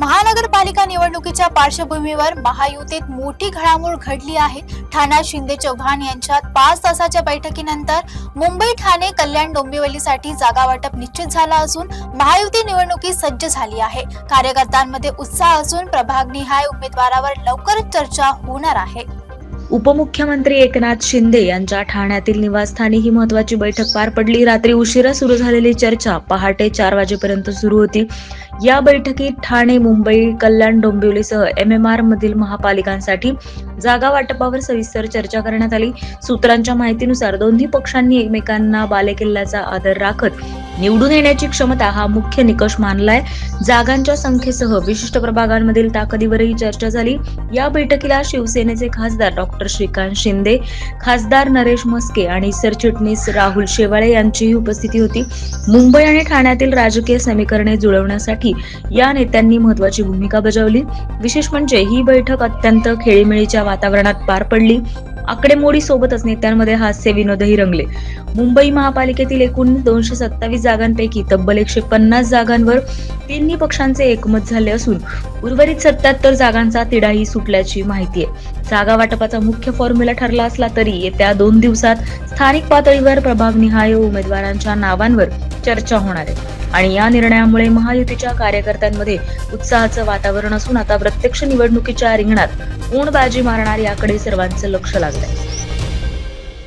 महानगरपालिका निवडणुकीच्या पार्श्वभूमीवर महायुतीत मोठी घडामोड घडली आहे. ठाणा शिंदे चौहान यांच्यात पाच तासाच्या बैठकीनंतर मुंबई ठाणे कल्याण डोंबिवलीसाठी जागा वाटप निश्चित झाला असून महायुती निवडणुकी सज्ज झाली आहे. कार्यकर्त्यांमध्ये उत्साह असून प्रभागनिहाय उमेदवारावर लवकरच चर्चा होणार आहे. उपमुख्यमंत्री एकनाथ शिंदे यांच्या ठाण्यातील निवासस्थानी ही महत्वाची बैठक पार पडली. रात्री उशिरा सुरू झालेली चर्चा पहाटे चार वाजेपर्यंत सुरू होती. या बैठकीत ठाणे मुंबई कल्याण डोंबिवलीसह एम एम आर मधील महापालिकांसाठी जागा वाटपावर सविस्तर चर्चा करण्यात आली. सूत्रांच्या माहितीनुसार दोन्ही पक्षांनी एकमेकांना बालेकिल्ल्याचा आदर राखत निवडून येण्याची क्षमता हा मुख्य निकष मानलाय. जागांच्या संख्येसह विशिष्ट प्रभागांमधील ताकदीवरही चर्चा झाली. या बैठकीला शिवसेनेचे खासदार डॉक्टर श्रीकांत शिंदे खासदार नरेश मस्के आणि सरचिटणीस राहुल शेवाळे यांचीही उपस्थिती होती. मुंबई आणि ठाण्यातील राजकीय समीकरणे जुळवण्यासाठी या नेत्यांनी महत्वाची भूमिका बजावली. विशेष म्हणजे ही बैठक अत्यंत खेळीमेळीच्या वातावरणात पार पडली. आकडेमोडी सोबतच नेत्यांमध्ये हास्य विनोदही रंगले. मुंबई महापालिकेतील एकूण दोनशे सत्तावीस जागांपैकी तब्बल एकशे पन्नास जागांवर तिन्ही पक्षांचे एकमत झाले असून उर्वरित सत्याहत्तर जागांचा तिढाही सुटल्याची माहिती आहे. जागा वाटपाचा मुख्य फॉर्म्युला ठरला असला तरी येत्या दोन दिवसात स्थानिक पातळीवर प्रभागनिहाय उमेदवारांच्या नावांवर चर्चा होणार आहे. आणि या निर्णयामुळे महायुतीच्या कार्यकर्त्यांमध्ये उत्साहाचं वातावरण असून आता प्रत्यक्ष निवडणुकीच्या रिंगणात कोण बाजी मारणार याकडे सर्वांचं लक्ष लागलंय.